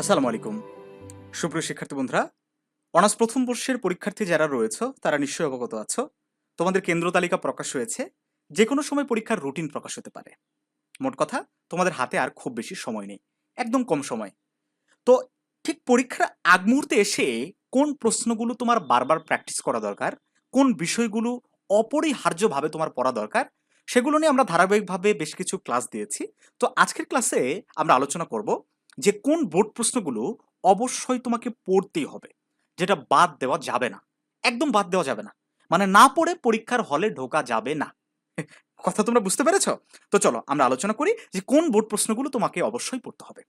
আসসালামু আলাইকুম। সুপ্রিয় শিক্ষার্থী বন্ধুরা, অনার্স প্রথম বর্ষের পরীক্ষার্থী যারা রয়েছে, তারা নিশ্চয়ই অবগত আছো। তোমাদের কেন্দ্র তালিকা প্রকাশ হয়েছে যে কোনো সময় পরীক্ষার রুটিন প্রকাশ হতে পারে। মোট কথা, তোমাদের হাতে আর খুব বেশি সময় নেই, একদম কম সময়। তো ঠিক পরীক্ষার আগ মুহূর্তে এসে কোন প্রশ্নগুলো তোমার বারবার প্র্যাকটিস করা দরকার, কোন বিষয়গুলো অপরিহার্যভাবে তোমার পড়া দরকার, সেগুলো নিয়ে আমরা ধারাবাহিকভাবে বেশ কিছু ক্লাস দিয়েছি। তো আজকের ক্লাসে আমরা আলোচনা করব যে কোন বোর্ড প্রশ্নগুলো অবশ্যই তোমাকে পড়তেই হবে। যেটা বাদ দেওয়া যাবে না। একদম বাদ দেওয়া যাবে না। মানে না পড়ে পরীক্ষার হলে ঢোকা যাবে না। কথা তোমরা বুঝতে পেরেছ? তো চলো আমরা আলোচনা করি যে কোন বোর্ড প্রশ্নগুলো তোমাকে অবশ্যই পড়তে হবে।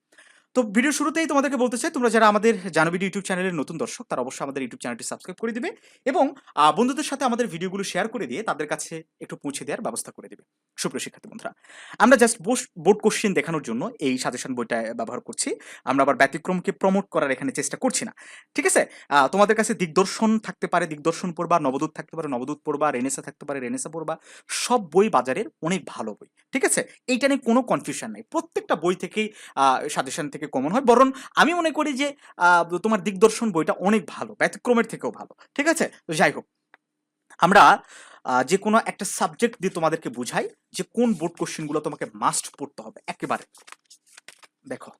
তো ভিডিও শুরুতেই তোমাদেরকে বলতে চাই, তোমরা যারা আমাদের জানবিডি ইউটিউব চ্যানেলের নতুন দর্শক, তারা অবশ্যই আমাদের ইউটিউব চ্যানেলটি সাবস্ক্রাইব করে দিবে এবং বন্ধুদের সাথে আমাদের ভিডিওগুলো শেয়ার করে দিয়ে তাদের কাছে একটু পৌঁছে দেওয়ার ব্যবস্থা করে দিবে। সুপ্রিয় শিক্ষার্থী বন্ধুরা, আমরা জাস্ট বোর্ড কোশ্চেন দেখানোর জন্য এই সাজেশন বইটা ব্যবহার করছি। আমরা আবার ব্যতিক্রমকে প্রমোট করার এখানে চেষ্টা করছি না। ঠিক আছে? তোমাদের কাছে দিগদর্শন থাকতে পারে, দিগদর্শন পড়বা, নবদূত থাকতে পারে, নবদূত পড়বা, রেনেসা থাকতে পারে, রেনেসা পড়বা, সব বই বাজারের অনেক ভালো বই। ঠিক আছে? এইটা নিয়ে কোনো কনফিউশন নেই। প্রত্যেকটা বই থেকেই সাজেশন থেকে কমন হয়। বরং আমি মনে করি যে তোমার দিগদর্শন বইটা অনেক ভালো, ব্যতিক্রমের থেকেও ভালো। ঠিক আছে? যাই হোক। আমরা যে কোনো একটা সাবজেক্ট দিয়ে তোমাদেরকে বুঝাই যে কোন বোর্ড কোশ্চেনগুলো তোমাকে মাস্ট পড়তে হবে, একেবারে। দেখো,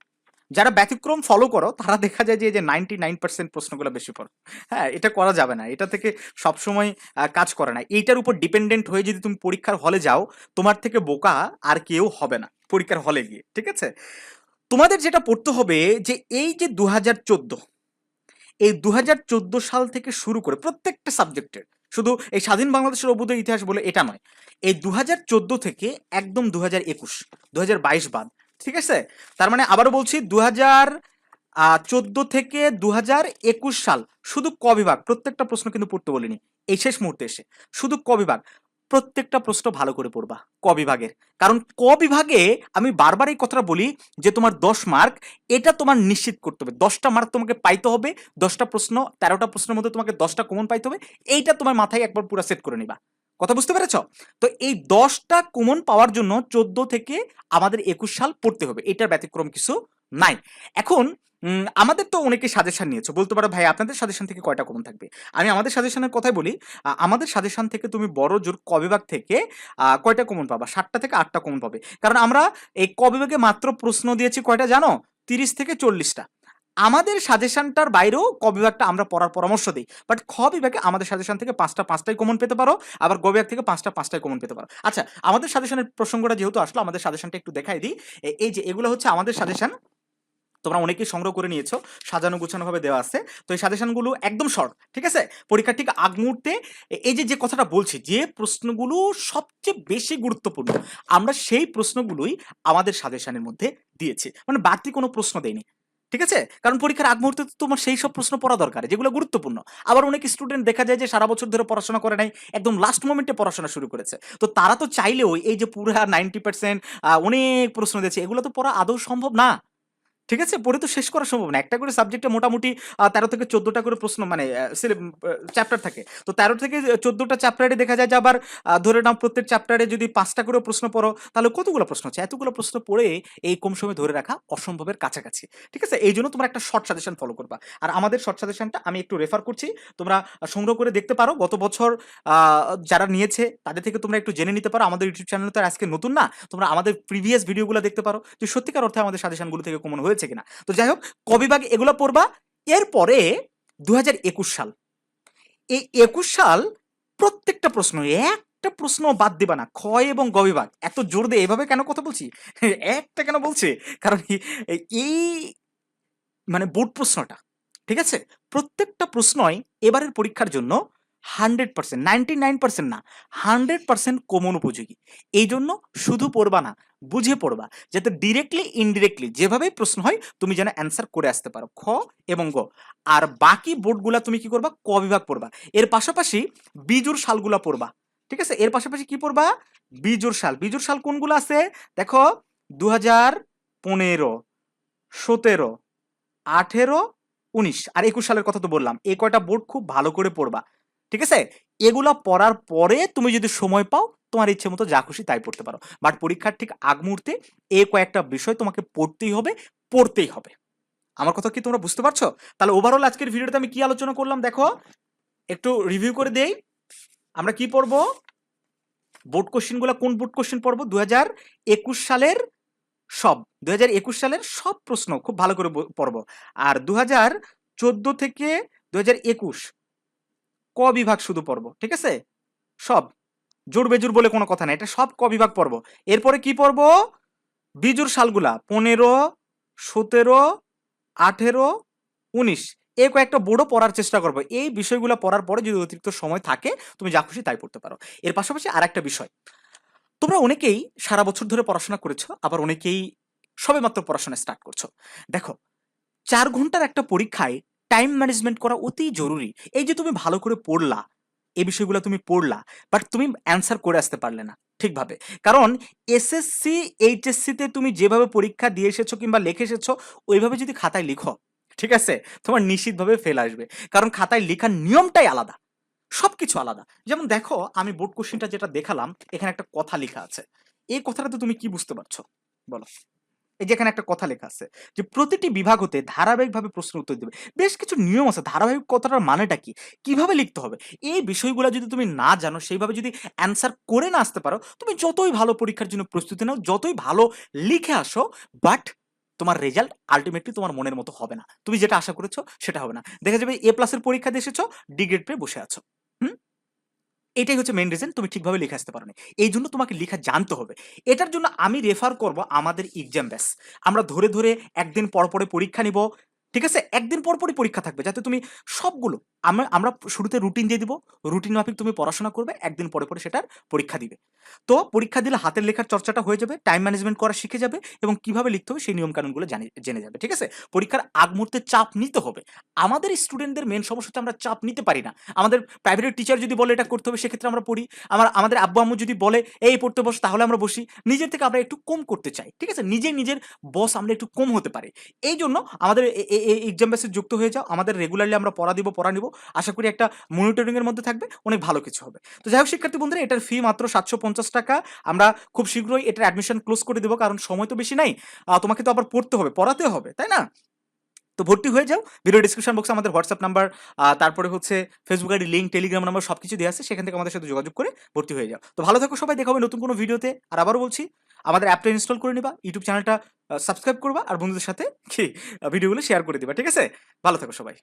যারা ব্যতিক্রম ফলো করো, তারা দেখা যায় যে যে নাইনটি নাইন পার্সেন্ট প্রশ্নগুলো বেশি পড়ো। হ্যাঁ এটা করা যাবে না, এটা থেকে সবসময় কাজ করে না। এইটার উপর ডিপেন্ডেন্ট হয়ে যদি তুমি পরীক্ষার হলে যাও, তোমার থেকে বোকা আর কেউ হবে না, পরীক্ষার হলে গিয়ে, ঠিক আছে? তোমাদের যেটা পড়তে হবে যে, এই যে দু হাজার চোদ্দ, এই দু হাজার চোদ্দ সাল থেকে শুরু করে প্রত্যেকটা সাবজেক্টের শুধু এই স্বাধীন বাংলাদেশের অভ্যুদয় ইতিহাস বলে এটা নয়। এই দু থেকে একদম দু হাজার একুশ বাদ, ঠিক আছে? তার মানে আবারও বলছি দু চোদ্দ থেকে দু সাল শুধু কবিভাগ বিভাগ, প্রত্যেকটা প্রশ্ন কিন্তু পড়তে বলিনি। এই শেষ মুহূর্তে এসে শুধু কবিভাগ বিভাগ প্রত্যেকটা প্রশ্ন ভালো করে পড়বা, ক বিভাগের। কারণ ক বিভাগে আমি বারবার এই কথাটা বলি যে তোমার দশ মার্ক এটা তোমার নিশ্চিত করতে হবে। দশটা মার্ক তোমাকে পাইতে হবে, দশটা প্রশ্ন, তেরোটা প্রশ্নের মধ্যে তোমাকে দশটা কমন পাইতে হবে, এইটা তোমার মাথায় একবার পুরো সেট করে নিবা। কথা বুঝতে পেরেছ? তো এই দশটা কমন পাওয়ার জন্য চোদ্দ থেকে আমাদের একুশ সাল পড়তে হবে, এটার ব্যতিক্রম কিছু নাই। এখন আমাদের তো অনেকে সাজেশন নিয়েছো। বলতে পারো, ভাই, আপনাদের সাজেশন থেকে কয়টা কমন থাকবে? আমি আমাদের সাজেশনের কথাই বলি আমাদের সাজেশন থেকে তুমি বড়, জোর ক বিভাগ থেকে কয়টা কমন পাবা? সাতটা থেকে আটটা কমন পাবে। কারণ আমরা এই কবিভাগে মাত্র প্রশ্ন দিয়েছি কয়টা জানো? তিরিশ থেকে চল্লিশটা। আমাদের সাজেশনটার বাইরেও ক বিভাগটা আমরা পড়ার পরামর্শ দিই। বাট খ বিভাগে আমাদের সাজেশন থেকে পাঁচটা, পাঁচটাই কমন পেতে পারো, আবার গ বিভাগ থেকে পাঁচটা, পাঁচটাই কমন পেতে পারো। আচ্ছা আমাদের সাজেশনের প্রসঙ্গটা যেহেতু আসলো, আমাদের সাজেশনটা একটু দেখাই দিই। এই যে, এগুলো হচ্ছে আমাদের সাজেশন তোমরা অনেকেই সংগ্রহ করে নিয়েছো, সাজানো গুছানো ভাবে দেওয়া আছে। তো এই সাজেশনগুলো একদম শর্ট ঠিক আছে? পরীক্ষার ঠিক আগ মুহূর্তে এই যে যে কথাটা বলছি, যে প্রশ্নগুলো সবচেয়ে বেশি গুরুত্বপূর্ণ, আমরা সেই প্রশ্নগুলোই আমাদের সাজেশনের মধ্যে দিয়েছি। মানে বাড়তি কোনো প্রশ্ন দেয়নি ঠিক আছে? কারণ পরীক্ষার আগ মুহূর্তে তো তোমার সেই সব প্রশ্ন পড়া দরকার, যেগুলো গুরুত্বপূর্ণ। আবার অনেক স্টুডেন্ট দেখা যায় যে সারা বছর ধরে পড়াশোনা করে নাই, একদম লাস্ট মোমেন্টে পড়াশোনা শুরু করেছে। তো তারা তো চাইলেও এই যে পুরো নাইনটি পার্সেন্ট অনেক প্রশ্ন দিয়েছে, এগুলো তো পড়া আদৌ সম্ভব না। ঠিক আছে? পড়ে তো শেষ করা সম্ভব না। একটা করে সাবজেক্টে মোটামুটি তেরো থেকে চোদ্দটা করে প্রশ্ন মানে চ্যাপ্টার থাকে। তো তেরো থেকে চোদ্দটা চ্যাপ্টারে দেখা যায় যে আবার ধরে নাও প্রত্যেক চ্যাপ্টারে যদি পাঁচটা করে প্রশ্ন পড়ো, তাহলে কতগুলো প্রশ্ন আছে? এতগুলো প্রশ্ন পড়ে এই কম সময় ধরে রাখা অসম্ভবের কাছাকাছি। ঠিক আছে? এই জন্য তোমরা একটা শর্ট সাজেশন ফলো করবা। আর আমাদের শর্ট সাজেশনটা আমি একটু রেফার করছি। তোমরা সংগ্রহ করে দেখতে পারো। গত বছর যারা নিয়েছে, তাদের থেকে তোমরা একটু জেনে নিতে পারো। আমাদের ইউটিউব চ্যানেল তো আজকে নতুন না। তোমরা আমাদের প্রিভিয়াস ভিডিওগুলো দেখতে পারো। যে সত্যিকার অর্থে আমাদের সাজেশনগুলো থেকে কমন হয়েছে। কিনা? তো যাই হোক কবিভাগ এগুলো পড়বা। এরপরে দু সাল। এই একুশ সাল প্রত্যেকটা প্রশ্ন, একটা প্রশ্ন বাদ দিবা না। ক্ষয় এবং গ বিভাগ এত জোর দিয়ে এভাবে কেন কথা বলছি? একটা কেন বলছে? কারণ এই মানে বোর্ড প্রশ্নটা, ঠিক আছে? প্রত্যেকটা প্রশ্নই এবারের পরীক্ষার জন্য hundred percent, ninety nine percent না, হান্ড্রেড পার্সেন্ট কমন উপযোগী। এই জন্য শুধু পড়বা না, বুঝে পড়বা যাতে ডিরেক্টলি ইনডিরেক্টলি যেভাবেই প্রশ্ন হয়, তুমি যেন অ্যান্সার করে আসতে পারো। খ এবং গ। আর বাকি বোর্ডগুলা তুমি কি করবা? ক বিভাগ পড়বা। এর পাশাপাশি বিজুর সালগুলা পড়বা। ঠিক আছে? এর পাশাপাশি কি পড়বা? বিজুর সাল। বিজুর সাল কোনগুলো আছে? দেখো দু হাজার পনেরো, সতেরো, আঠেরো, উনিশ। আর একুশ সালের কথা তো বললাম। এই কয়টা বোর্ড খুব ভালো করে পড়বা। ঠিক আছে? এগুলা পড়ার পরে তুমি যদি সময় পাও, তোমার ইচ্ছে মতো যা খুশি তাই পড়তে পারো। বাট পরীক্ষার ঠিক আগ মুহূর্তে এ কয়েকটা বিষয় তোমাকে পড়তেই হবে পড়তেই হবে। আমার কথা কি তোমরা বুঝতে পারছ? তাহলে ওভারঅল আজকের ভিডিওতে আমি কি আলোচনা করলাম দেখো? একটু রিভিউ করে দেই। আমরা কি পড়ব? বোর্ড কোশ্চেনগুলো কোন বোর্ড কোশ্চেন পড়ব? দু হাজার একুশ সালের সব দু হাজার একুশ সালের সব প্রশ্ন খুব ভালো করে পড়ব। আর দু চোদ্দ থেকে দু হাজার একুশ ক বিভাগ শুধু পড়ব, ঠিক আছে? সব। জোর বেজুর বলে কোনো কথা নাই, এটা সব ক বিভাগ পড়ব। এরপরে কি পড়ব? বিজুর সালগুলা, পনেরো, সতেরো, আঠেরো, উনিশ। এই কয়েকটা বোর্ডও পড়ার চেষ্টা করব। এই বিষয়গুলো পড়ার পরে যদি অতিরিক্ত সময় থাকে, তুমি যা খুশি তাই পড়তে পারো। এর পাশাপাশি আর একটা বিষয়, তোমরা অনেকেই সারা বছর ধরে পড়াশোনা করেছ, আবার অনেকেই সবেমাত্র পড়াশোনা স্টার্ট করছ। দেখো, চার ঘণ্টার একটা পরীক্ষায় টাইম ম্যানেজমেন্ট করা অতি জরুরি। এই যে তুমি ভালো করে পড়লা, এই বিষয়গুলো তুমি পড়লা বাট তুমি অ্যান্সার করে আসতে পারলে না, ঠিকভাবে। কারণ এসএসসি এইচএসসিতে তুমি যেভাবে পরীক্ষা দিয়ে এসেছ কিংবা লিখে এসেছ, ওইভাবে যদি খাতায় লিখো, ঠিক আছে? তোমার নিশ্চিতভাবে ফেল আসবে। কারণ খাতায় লেখার নিয়মটাই আলাদা, সবকিছু আলাদা। যেমন দেখো, আমি বোর্ড কোশ্চেনটা যেটা দেখালাম, এখানে একটা কথা লেখা আছে। এই কথাটাতে তুমি কি বুঝতে পারছ? বলো। এই যে এখানে একটা কথা লেখা আছে যে, প্রতিটি বিভাগ হতে ধারাবাহিকভাবে প্রশ্ন উত্তর দেবে। বেশ কিছু নিয়ম আছে। ধারাবাহিক কথাটার মানেটা কি? কীভাবে লিখতে হবে? এই বিষয়গুলো যদি তুমি না জানো, সেইভাবে যদি অ্যান্সার করে না আসতে পারো, তুমি যতই ভালো পরীক্ষার জন্য প্রস্তুতি নাও, যতই ভালো লিখে আসো, বাট তোমার রেজাল্ট আলটিমেটলি তোমার মনের মতো হবে না। তুমি যেটা আশা করেছ, সেটা হবে না। দেখা যাবে এ প্লাসের পরীক্ষা দিয়ে এসেছ ডি গ্রেড পেয়ে বসে আছো। এটাই হচ্ছে মেন রিজন তুমি ঠিকভাবে লিখে আসতে পারো এই জন্য তোমাকে লেখা জানতে হবে। এটার জন্য আমি রেফার করব আমাদের এক্সাম ব্যাস আমরা ধরে ধরে একদিন পর পরে পরীক্ষা নিব, ঠিক আছে? একদিন পরপরই পরীক্ষা থাকবে, যাতে তুমি সবগুলো আমরা আমরা শুরুতে রুটিন দিয়ে দিব। রুটিন মাফিক তুমি পড়াশোনা করবে, একদিন পরে পরে সেটার পরীক্ষা দিবে। তো পরীক্ষা দিলে হাতের লেখার চর্চাটা হয়ে যাবে টাইম ম্যানেজমেন্ট করা শিখে যাবে এবং কীভাবে লিখতে হবে সেই নিয়ম কানুনগুলো জানি, জেনে যাবে, ঠিক আছে? পরীক্ষার আগ মুহূর্তে চাপ নিতে হবে। আমাদের স্টুডেন্টদের মেন সমস্যা হচ্ছে আমরা চাপ নিতে পারি না। আমাদের প্রাইভেট টিচার যদি বলে এটা করতে হবে, সেক্ষেত্রে আমরা পড়ি। আমার, আমাদের আব্বু আম্মু যদি বলে, এই পড়তে বস, তাহলে আমরা বসি। নিজের থেকে আমরা একটু কম করতে চাই, ঠিক আছে? নিজে, নিজের বস আমরা একটু কম হতে পারি। এই জন্য আমাদের এই এক্সাম বেসে যুক্ত হয়ে যাও। আমাদের রেগুলারলি আমরা পড়া দিব, পড়া নিব। আশা করি একটা মনিটরিং এর মধ্যে থাকবে, অনেক ভালো কিছু হবে। তো যাই হোক, শিক্ষার্থী বন্ধুরা, এটার ফি মাত্র সাতশো পঞ্চাশ টাকা। আমরা খুব শীঘ্রই এটার অ্যাডমিশন ক্লোজ করে দেবো, কারণ সময় তো বেশি নাই। তোমাকে তো আবার পড়তে হবে, পড়াতে হবে, তাই না? তো ভর্তি হয়ে যাও। ভিডিও ডিসক্রিপশন বক্সে আমাদের হোয়াটসঅ্যাপ নাম্বার তারপরে হচ্ছে Facebook ID link Telegram number সব কিছু দেওয়া আছে, সেখান থেকে আমাদের সাথে যোগাযোগ করে ভর্তি হয়ে যাও। তো ভালো থাকো সবাই, দেখা হবে নতুন কোনো ভিডিওতে আর আবারও বলছি, আমাদের অ্যাপটা ইনস্টল করে নিবা ইউটিউব চ্যানেলটা সাবস্ক্রাইব করবা, আর বন্ধুদের সাথে ভিডিওগুলো শেয়ার করে দিবা, ঠিক আছে? ভালো থাকো সবাই।